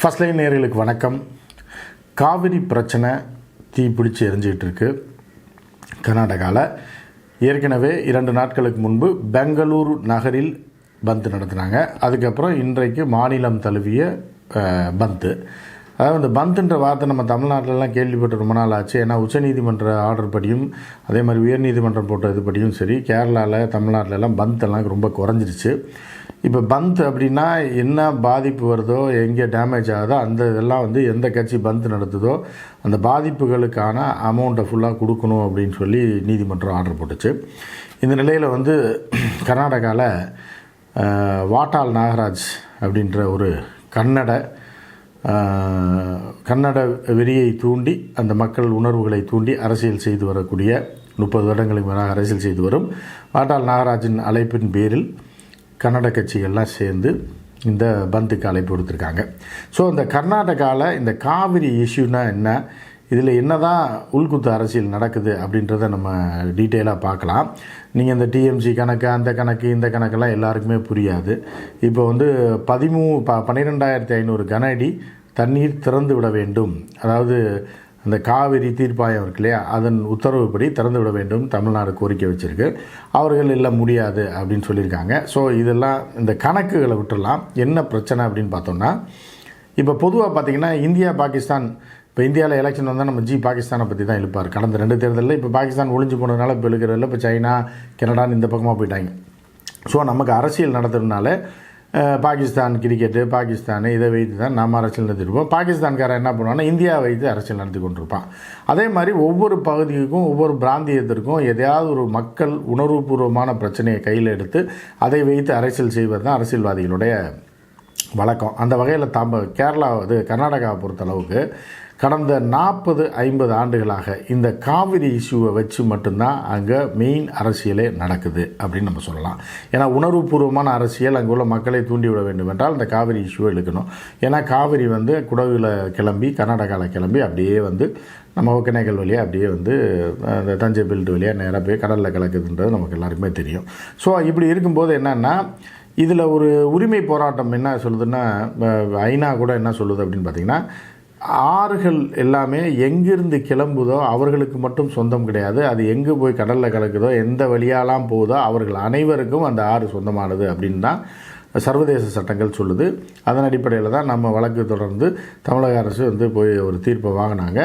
First line நேர்களுக்கு வணக்கம். காவிரி பிரச்சனை தீ பிடிச்சி எரிஞ்சிக்கிட்டு இருக்கு. கர்நாடகாவில் ஏற்கனவே இரண்டு நாட்களுக்கு முன்பு பெங்களூரு நகரில் பந்த் நடத்துனாங்க. அதுக்கப்புறம் இன்றைக்கு மாநிலம் தழுவிய பந்து பந்த். அதாவது இந்த பந்துன்ற வார்த்தை நம்ம தமிழ்நாட்டிலலாம் கேள்விப்பட்டு ரொம்ப நாள் ஆச்சு. ஏன்னா உச்சநீதிமன்ற ஆர்டர் படியும் அதே மாதிரி உயர்நீதிமன்றம் போட்ட இது படியும் சரி. கேரளாவில் தமிழ்நாட்டிலலாம் பந்தெல்லாம் பந்த் எல்லாம் ரொம்ப குறைஞ்சிருச்சு. இப்போ பந்த் அப்படின்னா என்ன பாதிப்பு வருதோ எங்கே டேமேஜ் ஆகுதோ அந்த இதெல்லாம் வந்து எந்த கட்சி பந்த் நடத்துதோ அந்த பாதிப்புகளுக்கான அமௌண்ட்டை ஃபுல்லாக கொடுக்கணும் அப்படின்னு சொல்லி நீதிமன்றம் ஆர்டர் போட்டுச்சு. இந்த நிலையில் வந்து கர்நாடகாவில் வாட்டால் வாட்டாள் நாகராஜ் அப்படின்ற ஒரு கன்னட கன்னட வெறியை தூண்டி அந்த மக்கள் உணர்வுகளை தூண்டி அரசியல் செய்து வரக்கூடிய முப்பது வருடங்களுக்கு மேலாக அரசியல் செய்து வரும் வாட்டாள் நாகராஜின் அழைப்பின் பேரில் கன்னட கட்சிகள்லாம் சேர்ந்து இந்த பந்துக்கு அழைப்பு கொடுத்துருக்காங்க ஸோ இந்த கர்நாடகாவில் இந்த காவிரி இஷ்யூனா என்ன? இதில் என்ன தான் உள்குத்து அரசியல் நடக்குது அப்படின்றத நம்ம டீட்டெயிலாக பார்க்கலாம். நீங்கள் இந்த டிஎம்சி கணக்கு அந்த கணக்கு இந்த கணக்கெல்லாம் எல்லாருக்குமே புரியாது. இப்போ வந்து பதிமூ ப பன்னிரெண்டாயிரத்தி ஐநூறு கன அடி தண்ணீர் திறந்து விட வேண்டும். அதாவது இந்த காவிரி தீர்ப்பாயம் இருக்கு இல்லையா? அதன் உத்தரவுப்படி திறந்து விட வேண்டும் தமிழ்நாடு கோரிக்கை வச்சுருக்கு. அவர்கள் இல்லை முடியாது அப்படின்னு சொல்லியிருக்காங்க. ஸோ இதெல்லாம் இந்த கணக்குகளை விட்டுடலாம். என்ன பிரச்சனை அப்படின்னு பார்த்தோம்னா இப்போ பொதுவாக பார்த்தீங்கன்னா இந்தியா பாகிஸ்தான் இப்போ இந்தியாவில் எலெக்ஷன் வந்தால் நம்ம ஜி பாகிஸ்தானை பற்றி தான் இழுப்பார். கடந்த ரெண்டு தேர்தலில் இப்போ பாகிஸ்தான் ஒளிஞ்சு போனதுனால இப்போ இழுக்கிறதில்ல இப்போ சைனா கனடான்னு இந்த பக்கமாக போயிட்டாங்க. ஸோ நமக்கு அரசியல் நடத்துறதுனால பாகிஸ்தான் கிரிக்கெட்டு பாகிஸ்தான் இதை வைத்து தான் நாம் அரசியல் நடத்திருப்போம் பாகிஸ்தான்காரன் என்ன பண்ணுவான்னா இந்தியாவை வைத்து அரசியல் நடத்தி கொண்டிருப்பான். அதே மாதிரி ஒவ்வொரு பகுதிக்கும் ஒவ்வொரு பிராந்தியத்திற்கும் எதையாவது ஒரு மக்கள் உணர்வுபூர்வமான பிரச்சனையை கையில் எடுத்து அதை வைத்து அரசியல் செய்வது தான் அரசியல்வாதிகளுடைய வழக்கம். அந்த வகையில் தம்ப கேரளா இது கர்நாடகாவை பொறுத்தளவுக்கு கடந்த நாற்பது ஐம்பது ஆண்டுகளாக இந்த காவிரி இஷ்யூவை வச்சு மட்டும்தான் அங்கே மெயின் அரசியலே நடக்குது அப்படின்னு நம்ம சொல்லலாம். ஏன்னா உணர்வுபூர்வமான அரசியல் அங்கே உள்ள மக்களை தூண்டிவிட வேண்டும் என்றால் இந்த காவிரி இஷ்யூவை இழுக்கணும். ஏன்னா காவிரி வந்து குடகுல கிளம்பி கர்நாடகாவில் கிளம்பி அப்படியே வந்து நம்ம ஒகேனக்கல் வழியாக அப்படியே வந்து அந்த இந்த தஞ்சை பெல்ட் வழியாக நேராக போய் கடலில் கலக்குதுன்றது நமக்கு எல்லாருக்குமே தெரியும். ஸோ இப்படி இருக்கும்போது என்னென்னா இதில் ஒரு உரிமை போராட்டம் என்ன சொல்லுதுன்னா ஐநா கூட என்ன சொல்லுது அப்படின்னு பார்த்திங்கன்னா ஆறுகள் எல்லாமே எங்கிருந்து கிளம்புதோ அவர்களுக்கு மட்டும் சொந்தம் கிடையாது. அது எங்கே போய் கடலில் கலக்குதோ எந்த வழியாலாம் போகுதோ அவர்கள் அனைவருக்கும் அந்த ஆறு சொந்தமானது அப்படின்னு தான் சர்வதேச சட்டங்கள் சொல்லுது. அதன் அடிப்படையில் தான் நம்ம வழக்கு தொடர்ந்து தமிழக அரசு வந்து போய் ஒரு தீர்ப்பை வாங்கினாங்க.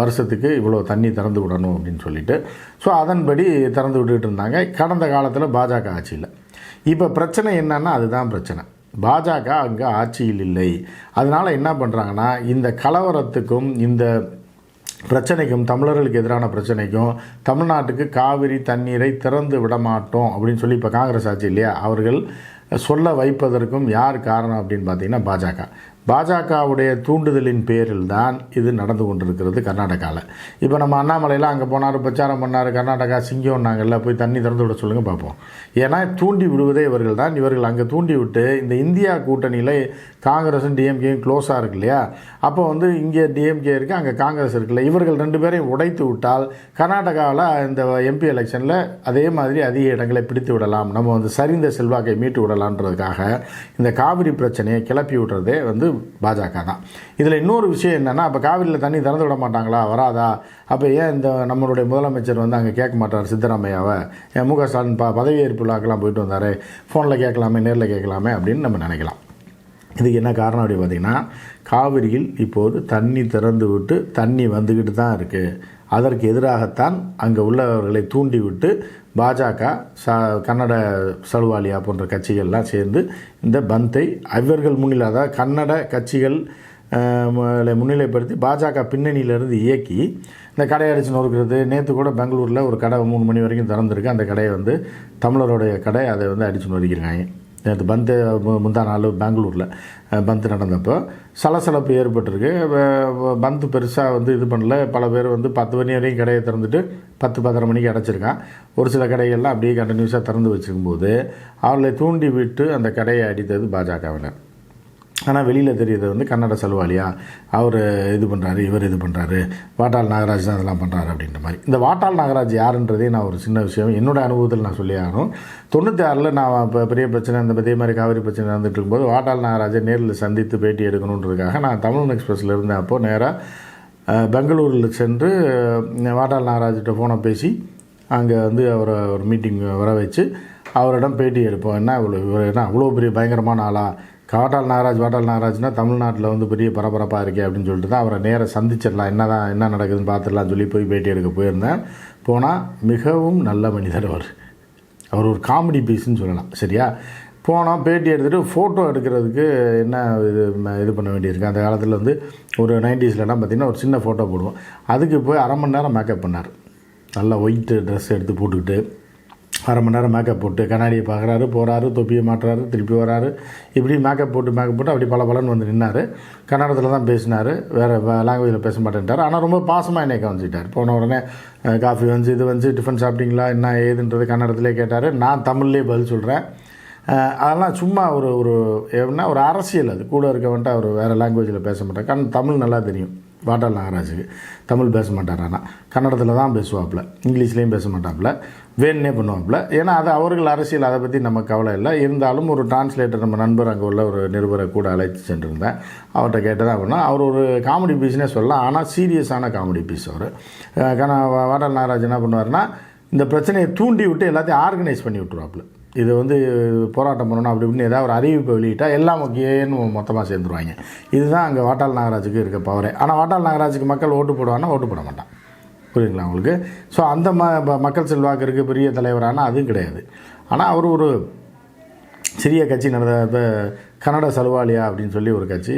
வருஷத்துக்கு இவ்வளோ தண்ணி திறந்து விடணும் அப்படின்னு சொல்லிட்டு. ஸோ அதன்படி திறந்து விட்டுக்கிட்டு இருந்தாங்க. கடந்த காலத்தில் பாஜக ஆட்சியில். இப்போ பிரச்சனை என்னன்னா அதுதான் பிரச்சனை. பாஜக அங்கே ஆட்சியில் இல்லை. அதனால் என்ன பண்ணுறாங்கன்னா இந்த கலவரத்துக்கும் இந்த பிரச்சனைக்கும் தமிழர்களுக்கு எதிரான பிரச்சனைக்கும் தமிழ்நாட்டுக்கு காவிரி தண்ணீரை திறந்து விட மாட்டோம் அப்படின்னு சொல்லி இப்போ காங்கிரஸ் ஆட்சி இல்லையா? அவர்கள் சொல்ல வைப்பதற்கும் யார் காரணம் அப்படின்னு பார்த்தீங்கன்னா பாஜக. பாஜகவுடைய தூண்டுதலின் பேரில் தான் இது நடந்து கொண்டிருக்கிறது கர்நாடகாவில் இப்போ நம்ம அண்ணாமலையில் அங்கே போனார் பிரச்சாரம் பண்ணார் கர்நாடகா சிங்கம்னாங்கல்ல போய் தண்ணி திறந்து விட சொல்லுங்கள் பார்ப்போம். ஏன்னா தூண்டி விடுவதே இவர்கள் தான் இவர்கள் அங்கே தூண்டி விட்டு இந்த இந்தியா கூட்டணியில் காங்கிரஸும் டிஎம்கேயும் க்ளோஸாக இருக்கு இல்லையா? அப்போ வந்து இங்கே டிஎம்கே இருக்குது அங்கே காங்கிரஸ் இருக்குல்ல இவர்கள் ரெண்டு பேரையும் உடைத்து விட்டால் கர்நாடகாவில் இந்த எம்பி எலெக்ஷனில் அதே மாதிரி அதிக இடங்களை பிடித்து விடலாம். நம்ம வந்து சரிந்த செல்வாக்கை மீட்டு விடலான்றதுக்காக இந்த காவிரி பிரச்சனையை கிளப்பி விடுறதே வந்து பாஜக தான். இதில் இன்னொரு விஷயம் என்னென்னா அப்போ காவிரியில் தண்ணி திறந்து விட மாட்டாங்களா? வராதா? அப்போ ஏன் இந்த நம்மளுடைய முதலமைச்சர் வந்து அங்கே கேட்க மாட்டார் சித்தராமையாவை? என் மு க ஸ்டாலின் ப பதவியேற்பு விழாக்கெல்லாம் போயிட்டு வந்தார். ஃபோனில் கேட்கலாமே நேரில் கேட்கலாமே அப்படின்னு நம்ம நினைக்கலாம். இதுக்கு என்ன காரணம் அப்படி பார்த்திங்கன்னா காவிரியில் இப்போது தண்ணி திறந்து விட்டு தண்ணி வந்துக்கிட்டு தான் இருக்குது அதற்கு எதிராகத்தான் அங்கே உள்ளவர்களை தூண்டிவிட்டு பாஜக ச கன்னட சலுவாலியா போன்ற கட்சிகள்லாம் சேர்ந்து இந்த பந்தை அவர்கள் முன்னிலை அதாவது கன்னட கட்சிகள் முன்னிலைப்படுத்தி பாஜக பின்னணியிலிருந்து இயக்கி இந்த கடையை அடிச்சு நொறுக்கிறது. நேற்று கூட பெங்களூரில் ஒரு கடை மூணு மணி வரைக்கும் திறந்துருக்கு. அந்த கடையை வந்து தமிழருடைய கடை அதை வந்து அடித்து நொறுக்கிறாங்க நேற்று பந்து மு- முந்தா நாள் பெங்களூரில் பந்து நடந்தப்போ சலசலப்பு ஏற்பட்டிருக்கு. பந்து பெருசாக வந்து இது பண்ணல. பல பேர் வந்து பத்து மணி வரையும் கடையை திறந்துட்டு பத்து பத்தரை மணிக்கு அடைச்சிருக்கான். ஒரு சில கடைகள்லாம் அப்படியே கண்டினியூஸாக திறந்து வச்சிருக்கும்போது அவர்களை தூண்டி விட்டு அந்த கடையை அடித்தது பாஜகவினர். ஆனால் வெளியில் தெரியுது வந்து கன்னட செலவாளியா அவர் இது பண்ணுறாரு இவர் இது பண்ணுறாரு வாட்டாள் நாகராஜ் தான் இதெல்லாம் பண்ணுறாரு அப்படின்ற மாதிரி. இந்த வாட்டாள் நாகராஜ் யாருன்றதே நான் ஒரு சின்ன விஷயம். என்னோட அனுபவத்தில் நான் சொல்லி ஆகணும். தொண்ணூற்றி ஆறில் நான் இப்போ பெரிய பிரச்சனை இந்த இதே மாதிரி காவிரி பிரச்சனை நடந்துட்டு இருக்கும்போது வாட்டாள் நாகராஜை நேரில் சந்தித்து பேட்டி எடுக்கணுன்றதுக்காக நான் தமிழ் எக்ஸ்பிரஸில் இருந்தேன். அப்போது நேராக பெங்களூரில் சென்று வாட்டாள் நாகராஜ்கிட்ட ஃபோனை பேசி அங்கே வந்து அவரை ஒரு மீட்டிங் வர வச்சு அவரிடம் பேட்டி எடுப்போம். என்ன இவ்வளோ இவர் என்ன அவ்வளோ பெரிய பயங்கரமான ஆளாக காட்டால் நாகராஜ் வாட்டால் நாகராஜ்னா தமிழ்நாட்டில் வந்து பெரிய பரபரப்பாக இருக்கே அப்படின்னு சொல்லிட்டு தான் அவரை நேராக சந்திச்சிடலாம். என்ன தான் என்ன நடக்குதுன்னு பார்த்துடலாம் சொல்லி போய் பேட்டி எடுக்க போயிருந்தேன். போனால் மிகவும் நல்ல மனிதர் அவர். அவர் ஒரு காமெடி பீஸ்ன்னு சொல்லலாம். சரியா? போனால் பேட்டி எடுத்துகிட்டு ஃபோட்டோ எடுக்கிறதுக்கு என்ன இது இது பண்ண வேண்டியிருக்கு? அந்த காலத்தில் வந்து ஒரு நைன்டிஸ்லலாம் பார்த்திங்கன்னா ஒரு சின்ன ஃபோட்டோ போடுவோம். அதுக்கு போய் அரை மணி நேரம் மேக்கப் பண்ணார். நல்லா ஒயிட்டு ட்ரெஸ் எடுத்து போட்டுக்கிட்டு அரை மணி நேரம் மேக்கப் போட்டு கண்ணாடியை பார்க்குறாரு போகிறாரு தொப்பியை மாட்டுறாரு திருப்பி வராரு. இப்படி மேக்கப் போட்டு மேக்கப் போட்டு அப்படி பல பலன்னு வந்து நின்னார். கன்னடத்தில் தான் பேசினார் வேறு லாங்குவேஜில் பேச மாட்டேன்ட்டார். ஆனால் ரொம்ப பாசமாக என்னை கவனிச்சிட்டார் போன உடனே காஃபி வந்து இது வந்து டிஃபன் சாப்பிட்டீங்களா என்ன ஏதுன்றது கன்னடத்திலே கேட்டார். நான் தமிழ்லேயே பதில் சொல்கிறேன் அதெல்லாம் சும்மா ஒரு ஒரு எப்படின்னா ஒரு அரசியல் அது. கூட இருக்கவன்ட்டு அவர் வேறு லாங்குவேஜில் பேச மாட்டார். கண் தமிழ் நல்லா தெரியும். வாட்டாள் நாகராஜுக்கு. தமிழ் பேச மாட்டார் ஆனால் கன்னடத்தில் தான் பேசுவாப்புல. இங்கிலீஷ்லேயும் பேச மாட்டாப்புல. வேணுனே பண்ணுவாப்புல. ஏன்னா அது அவர்கள் அரசியல் அதை பற்றி நம்ம கவலை இல்லை. இருந்தாலும் ஒரு டிரான்ஸ்லேட்டர் நம்ம நண்பர் அங்கே உள்ள ஒரு நிருபரை கூட அழைத்து சென்றிருந்தேன். அவர்கிட்ட கேட்டதான் அப்படின்னா அவர் ஒரு காமெடி பீஸ்னே சொல்லலாம். ஆனால் சீரியஸான காமெடி பீஸ் அவர். கன வாடல் நாகராஜ் என்ன பண்ணுவார்னா இந்த பிரச்சனையை தூண்டி விட்டு எல்லாத்தையும் ஆர்கனைஸ் பண்ணி விட்டுருவாப்புல. இது வந்து போராட்டம் பண்ணணும் அப்படி இப்படின்னு ஏதாவது ஒரு அறிவிப்பை வெளியிட்டால் எல்லாம் ஓகேன்னு மொத்தமாக சேர்ந்துருவாங்க. இதுதான் அங்கே வாட்டாள் நாகராஜுக்கு இருக்க பவரே ஆனால் வாட்டாள் நாகராஜுக்கு மக்கள் ஓட்டு போடுவாங்கன்னா ஓட்டு போட மாட்டான். புரியுதுங்களா உங்களுக்கு? ஸோ அந்த ம மக்கள் செல்வாக்கு இருக்குது பெரிய தலைவரானால் அதுவும் கிடையாது. ஆனால் அவர் ஒரு சிறிய கட்சி நடந்த கன்னட சலுவாலியா அப்படின்னு சொல்லி ஒரு கட்சி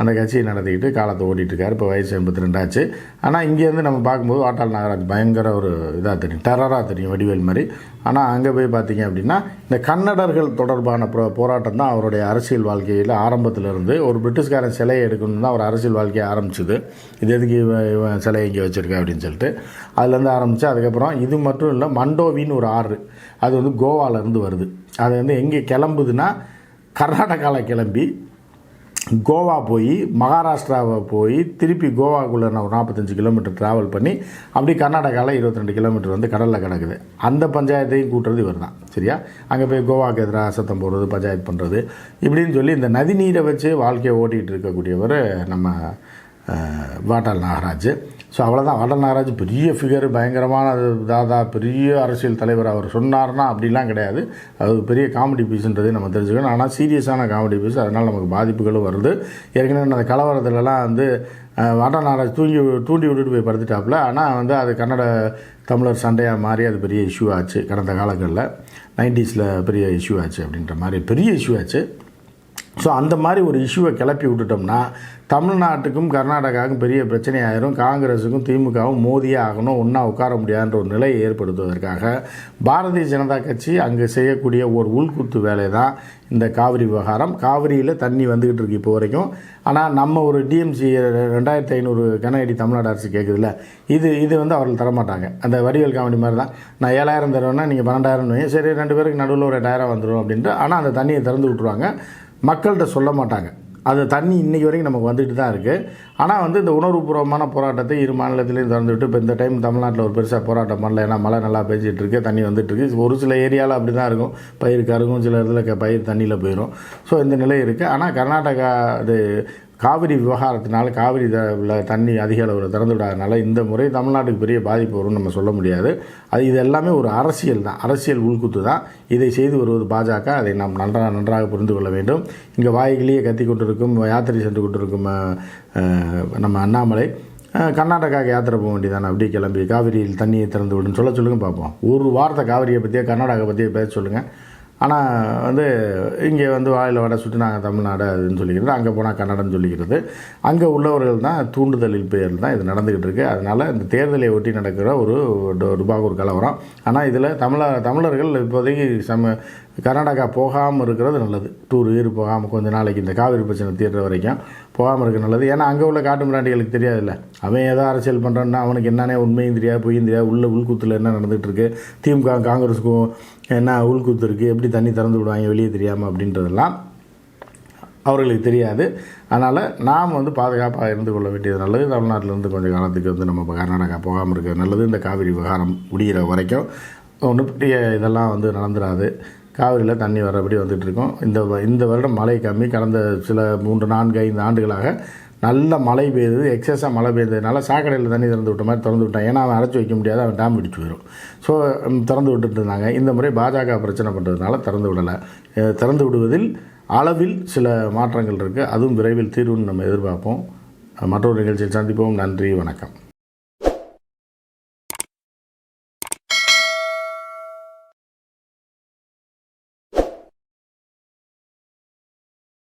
அந்த கட்சியை நடத்திக்கிட்டு காலத்தை ஓட்டிகிட்ருக்காரு இப்போ வயசு எண்பத்தி ரெண்டாச்சு ஆனால் இங்கேருந்து நம்ம பார்க்கும்போது வாட்டாள் நாகராஜ் பயங்கர ஒரு இதாக தெரியும். டெரராக தெரியும் வடிவேல் மாதிரி. ஆனால் அங்கே போய் பார்த்தீங்க அப்படின்னா இந்த கன்னடர்கள் தொடர்பான போ போராட்டம் தான் அவருடைய அரசியல் வாழ்க்கையில் ஆரம்பத்திலிருந்து ஒரு பிரிட்டிஷ்காரன் சிலையை எடுக்கணும்னு தான் அவர் அரசியல் வாழ்க்கையை ஆரம்பிச்சது. இது எதுக்கு இவன் இவன் சிலையை இங்கே வச்சுருக்கா அப்படின்னு சொல்லிட்டு. அதுலேருந்து ஆரம்பித்து அதுக்கப்புறம் இது மட்டும் இல்லை மண்டோவின்னு ஒரு ஆறு. அது வந்து கோவாலேருந்து வருது. அது வந்து எங்கே கிளம்புதுன்னா கர்நாடகாவில் கிளம்பி கோவா போய் மகாராஷ்டிராவை போய் திருப்பி கோவாக்குள்ளே நான் ஒரு நாற்பத்தஞ்சு கிலோமீட்டர் ட்ராவல் பண்ணி அப்படி கர்நாடகாவில் இருபத்தி ரெண்டு கிலோமீட்டர் வந்து கடலில் கிடக்குது. அந்த பஞ்சாயத்தையும் கூட்டுறது இவர் தான் சரியா? அங்கே போய் கோவாக்கு எதிராக சத்தம் போடுறது பஞ்சாயத்து பண்ணுறது இப்படின்னு சொல்லி இந்த நதி நீரை வச்சு வாழ்க்கையை ஓட்டிகிட்டு இருக்கக்கூடியவர் நம்ம வாட்டல் நாகராஜ். ஸோ அவ்வளோதான் வாட்டாள் நாகராஜ் பெரிய ஃபிகர் பயங்கரமான தாதா பெரிய அரசியல் தலைவர் அவர் சொன்னார்னா அப்படிலாம் கிடையாது. அது பெரிய காமெடி பீஸ்ன்றதை நம்ம தெரிஞ்சுக்கணும். ஆனால் சீரியஸான காமெடி பீஸ் அதனால் நமக்கு பாதிப்புகளும் வருது. ஏற்கனவே அந்த கலவரத்துலலாம் வந்து வாட்டல் நாகராஜ் தூங்கி தூண்டி விட்டுட்டு போய் படுத்துட்டாப்புல. ஆனால் வந்து அது கன்னட தமிழர் சண்டையாக மாறி அது பெரிய இஷ்யூ ஆச்சு. கடந்த காலங்களில் நைன்டிஸில் பெரிய இஷ்யூ ஆச்சு அப்படின்ற மாதிரி. பெரிய இஷ்யூ ஆச்சு. ஸோ அந்த மாதிரி ஒரு இஷ்யூவை கிளப்பி விட்டுட்டோம்னா தமிழ்நாட்டுக்கும் கர்நாடகாவுக்கும் பெரிய பிரச்சனையாயிரும். காங்கிரஸுக்கும் திமுகவும் மோதியே ஆகணும் ஒன்றா உட்கார முடியாதுன்ற ஒரு நிலையை ஏற்படுத்துவதற்காக பாரதிய ஜனதா கட்சி அங்கே செய்யக்கூடிய ஒரு உள்குத்து வேலை தான் இந்த காவிரி விவகாரம். காவிரியில் தண்ணி வந்துக்கிட்டு இருக்கு இப்போ வரைக்கும். ஆனால் நம்ம ஒரு டிஎம்சி ரெண்டாயிரத்தி ஐநூறு கனஅடி தமிழ்நாடு அரசு கேட்குதுல்ல இது இது வந்து அவர்கள் தரமாட்டாங்க. அந்த வடிவேல் காமெடி மாதிரி தான் நான் ஏழாயிரம் தருவேன்னா நீங்கள் பன்னெண்டாயிரம் சரி ரெண்டு பேருக்கு நடுவில் ஒரு எட்டாயிரம் வந்துடும் அப்படின்ட்டு. ஆனால் அந்த தண்ணியை திறந்து விட்ருவாங்க மக்கள்கிட்ட சொல்ல மாட்டாங்க. அது தண்ணி இன்றைக்கி வரைக்கும் நமக்கு வந்துட்டு தான் இருக்குது ஆனால் வந்து இந்த உணர்வுபூர்வமான போராட்டத்தை இரு மாநிலத்திலையும் திறந்துவிட்டு இப்போ இந்த டைம் தமிழ்நாட்டில் ஒரு பெருசாக போராட்டம் பண்ணல. ஏன்னா மழை நல்லா பெஞ்சிட்டு இருக்கு தண்ணி வந்துட்டுருக்கு ஒரு சில ஏரியாவில் அப்படி தான் இருக்கும். பயிர் கருகும் சில இடத்துல க- பயிர் தண்ணியில் போயிடும் ஸோ இந்த நிலை இருக்குது ஆனால் கர்நாடகா இது காவிரி விவகாரத்தினால காவிரி த- உள்ள தண்ணி அதிக அளவில் திறந்து விடாதனால இந்த முறை தமிழ்நாட்டுக்கு பெரிய பாதிப்பு வரும்னு நம்ம சொல்ல முடியாது. அது இது எல்லாமே ஒரு அரசியல் தான். அரசியல் உள்குத்து தான். இதை செய்து வருவது பாஜக. அதை நாம் நன்றாக நன்றாக புரிந்து கொள்ள வேண்டும். இங்கே வாய்கிலேயே கத்தி கொண்டிருக்கும் யாத்திரை சென்று கொண்டிருக்கும் நம்ம அண்ணாமலை கர்நாடகாவுக்கு யாத்திரை போக வேண்டியதானே அப்படி கிளம்பி காவிரியில் தண்ணியை திறந்து விடுன்னு சொல்ல சொல்லுங்கள் பார்ப்போம். ஒரு வார்த்தை காவிரியை பற்றியே கர்நாடகா பற்றியே பேச சொல்லுங்கள் ஆனால் வந்து இங்கே வந்து வாயில் வடை சுட்டு நாங்கள் தமிழ்நாடு அதுன்னு சொல்லிக்கிறது அங்கே போனால் கன்னடம்னு சொல்லிக்கிறது. அங்கே உள்ளவர்கள் தான் தூண்டுதலில் பேரில் தான் இது நடந்துக்கிட்டு இருக்குது அதனால் இந்த தேர்தலை ஒட்டி நடக்கிற ஒரு டு- டுபாகூர் கலவரம். ஆனால் இதில் தமிழ தமிழர்கள் இப்போதைக்கு சம கர்நாடகா போகாமல் இருக்கிறது நல்லது. டூர் ஈர் போகாமல் கொஞ்ச நாளைக்கு இந்த காவிரி பிரச்சனை தீர்ற வரைக்கும் போகாமல் இருக்க நல்லது. ஏன்னா அங்கே உள்ள காட்டு மிராண்டிகளுக்கு தெரியாதுல்ல. அவன் ஏதோ அரசியல் பண்ணுறான்னா அவனுக்கு என்னன்னே உண்மையும் தெரியாது பொய்யும் தெரியாது. உள்ள உள்கூத்தில் என்ன நடந்துகிட்ருக்கு திமுக காங்கிரஸுக்கும் என்ன உள்கூத்து இருக்குது எப்படி தண்ணி திறந்து விடுவாங்க? வெளியே தெரியாமல் அப்படின்றதெல்லாம் அவர்களுக்கு தெரியாது. அதனால் நாம் வந்து பாதுகாப்பாக இருந்து கொள்ள வேண்டியது நல்லது. தமிழ்நாட்டிலேருந்து கொஞ்சம் காலத்துக்கு வந்து நம்ம கர்நாடகா போகாமல் இருக்கிறது நல்லது. இந்த காவிரி விவகாரம் முடிகிற வரைக்கும் ஒன்றும் பெரிய இதெல்லாம் வந்து நடந்துடாது காவிரியில் தண்ணி வரபடி வந்துட்டு இந்த வ- இந்த வருடம் மழை கம்மி. கடந்த சில மூன்று நான்கு ஐந்து ஆண்டுகளாக நல்ல மழை பெய்யுது எக்ஸஸாக மழை பெய்ததுனால சாக்கடையில் தண்ணி திறந்து விட்ட மாதிரி திறந்து விட்டான். ஏன்னா அவன் அடைச்சி வைக்க முடியாது. அவன் டேம் பிடிச்சி போயிடும் ஸோ திறந்து விட்டுட்டு இருந்தாங்க. இந்த முறை பாஜக பிரச்சனை பண்ணுறதுனால திறந்து விடலை. திறந்து விடுவதில் அளவில் சில மாற்றங்கள் இருக்குது அதுவும் விரைவில் தீர்வுன்னு நம்ம எதிர்பார்ப்போம். மற்றொரு நிகழ்ச்சியில் சந்திப்போம். நன்றி. வணக்கம்.